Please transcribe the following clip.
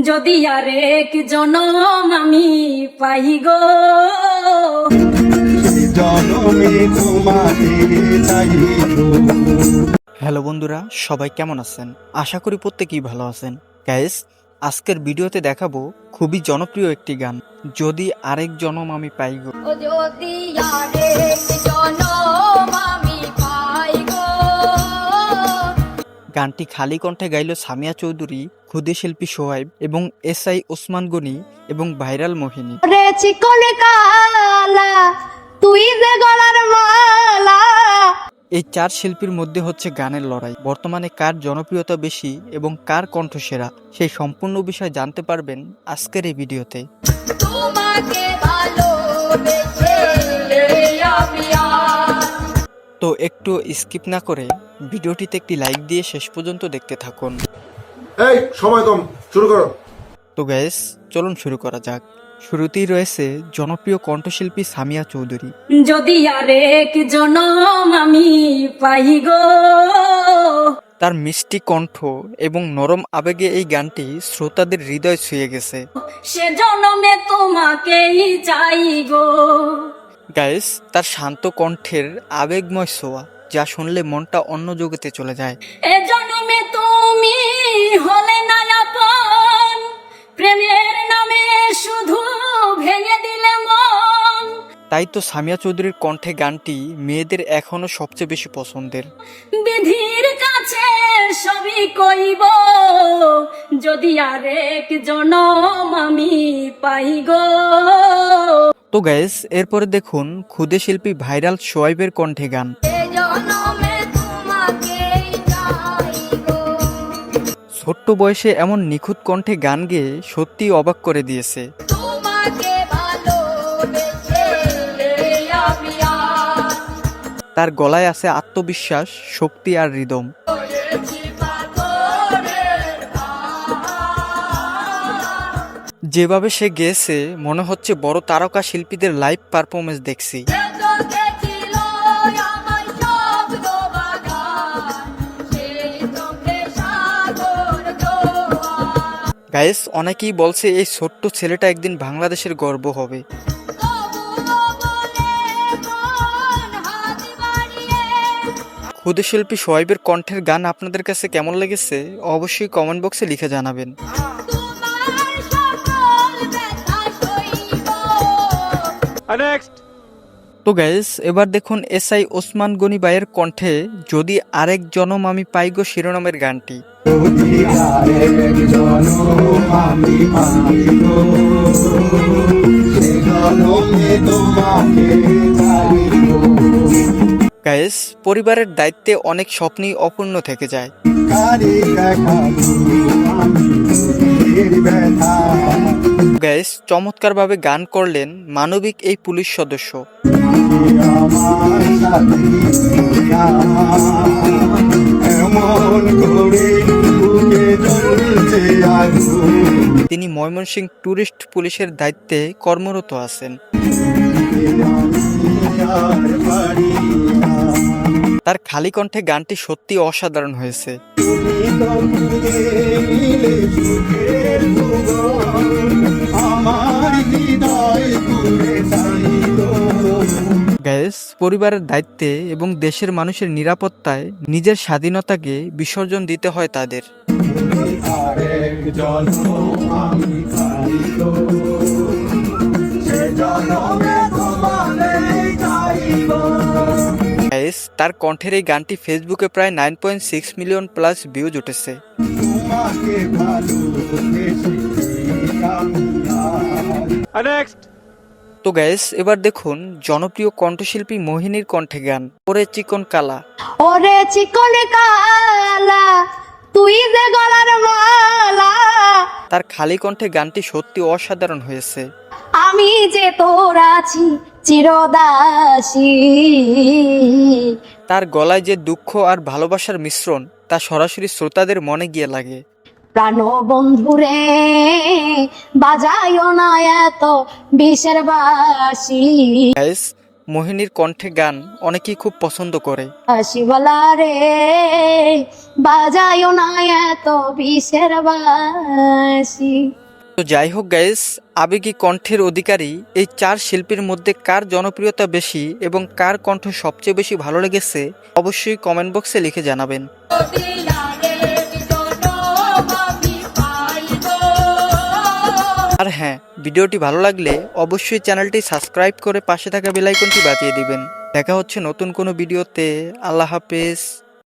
যদি আরেক জনম আমি পাই গো। হ্যালো বন্ধুরা সবাই কেমন আছেন? আশা করি প্রত্যেকেই ভালো আছেন। গ্যাস আজকের ভিডিওতে দেখাবো খুবই জনপ্রিয় একটি গান যদি আরেক জনম আমি পাই গো। ও যদি আর গানটি খালি কণ্ঠে গাইল সামিয়া চৌধুরী ক্ষুদে শিল্পী সোহাইব এবং এস আই ওসমান গনি এবং ভাইরাল মোহিনী। তুই যে গলার মালা। এই চার শিল্পীর মধ্যে হচ্ছে গানের লড়াই। বর্তমানে কার জনপ্রিয়তা বেশি এবং কার কণ্ঠ সেরা সেই সম্পূর্ণ বিষয় জানতে পারবেন আজকের এই ভিডিওতে। তো একটু স্কিপ না করে ভিডিওটিতে একটি লাইক দিয়ে শেষ পর্যন্ত দেখতে থাকুন। এই সময় কম শুরু করো। তো গ্যাস চলুন শুরু করা যাক। শুরুতেই রয়েছে জনপ্রিয় কণ্ঠশিল্পী সামিয়া চৌধুরী। যদি আর এক জনম আমি পাই গো। তার মিষ্টি কণ্ঠ এবং নরম আবেগে এই গানটি শ্রোতাদের হৃদয় ছুঁয়ে গেছে। সে জনমে তোমাকেই চাই গো। গাইস তার শান্ত কণ্ঠের আবেগময় ছোঁয়া যা শুনলে মনটা অন্য জগতে চলে যায়। এ জনমে তুমি হলে না আপন প্রেমের নামে শুধু ভেঙে দিলে মন। তাই তো সামিয়া চৌধুরীর কণ্ঠে গানটি মেয়েদের এখনও সবচেয়ে বেশি পছন্দের। বিধির কাছে সবই কইব যদি আরেক জনম আমি পাই গো। তো গ্যাস এরপরে দেখুন ক্ষুদে শিল্পী ভাইরাল সোয়াইবের কণ্ঠে গান। ছোট্ট বয়সে এমন নিখুঁত কণ্ঠে গান গেয়ে সত্যি অবাক করে দিয়েছে। তার গলায় আছে আত্মবিশ্বাস শক্তি আর হৃদম। যেভাবে সে গেয়েছে মনে হচ্ছে বড় তারকা শিল্পীদের লাইভ পারফরমেন্স দেখছি। গাইস অনেকেই বলছে এই ছোট্ট ছেলেটা একদিন বাংলাদেশের গর্ব হবে। ক্ষুদে শিল্পী সোয়াইবের কণ্ঠের গান আপনাদের কাছে কেমন লেগেছে? অবশ্যই কমেন্ট বক্সে লিখে জানাবেন। সইব। তো গাইস এবার দেখুন এস আই ওসমান গনি বাইয়ের কণ্ঠে যদি আরেক জনম আমি পাইগো শিরোনামের গানটি। গাইস পরিবারের দায়িত্বে অনেক স্বপ্নই অপূর্ণ থেকে যায়। গাইস চমৎকারভাবে গান করলেন মানবিক এই পুলিশ সদস্য। তিনি ময়মনসিংহ ট্যুরিস্ট পুলিশের দায়িত্বে কর্মরত আছেন। তার খালি কণ্ঠে গানটি সত্যি অসাধারণ হয়েছে। গ্যাস পরিবারের দায়িত্বে এবং দেশের মানুষের নিরাপত্তায় নিজের স্বাধীনতাকে বিসর্জন দিতে হয় তাদের। তার কণ্ঠের এই গানটি ফেসবুকে প্রায় nine point six million plus views উঠেছে। তো গ্যাস এবার দেখুন জনপ্রিয় কণ্ঠশিল্পী মোহিনীর কণ্ঠে গান ওরে চিকন কালা। ওরে চিকন কালা তুই যে গলার মালা। তার খালি কণ্ঠে গানটি সত্যি অসাধারণ হয়েছে। আমি যে তোর আছি চিরদাসী। তার গলায় যে দুঃখ আর ভালোবাসার মিশ্রণ তা সরাসরি শ্রোতাদের মনে গিয়ে লাগে। প্রাণ বন্ধুরে বাজাইও না এত বিষের বাসি। মোহিনীর কণ্ঠে গান অনেকেই খুব পছন্দ করে। হাসিবলা রে বাজায়ও না এত বিষের বাসি। তো যাই হোক গাইস আবেগী কণ্ঠের অধিকারী এই চার শিল্পীর মধ্যে কার জনপ্রিয়তা বেশি এবং কার কণ্ঠ সবচেয়ে বেশি ভালো লেগেছে অবশ্যই কমেন্ট বক্সে লিখে জানাবেন। আর হ্যাঁ ভিডিওটি ভালো লাগলে অবশ্যই চ্যানেলটি সাবস্ক্রাইব করে পাশে থাকা বেলাইকনটি বাজিয়ে দিবেন। দেখা হচ্ছে নতুন কোনো ভিডিওতে। আল্লাহ হাফেজ।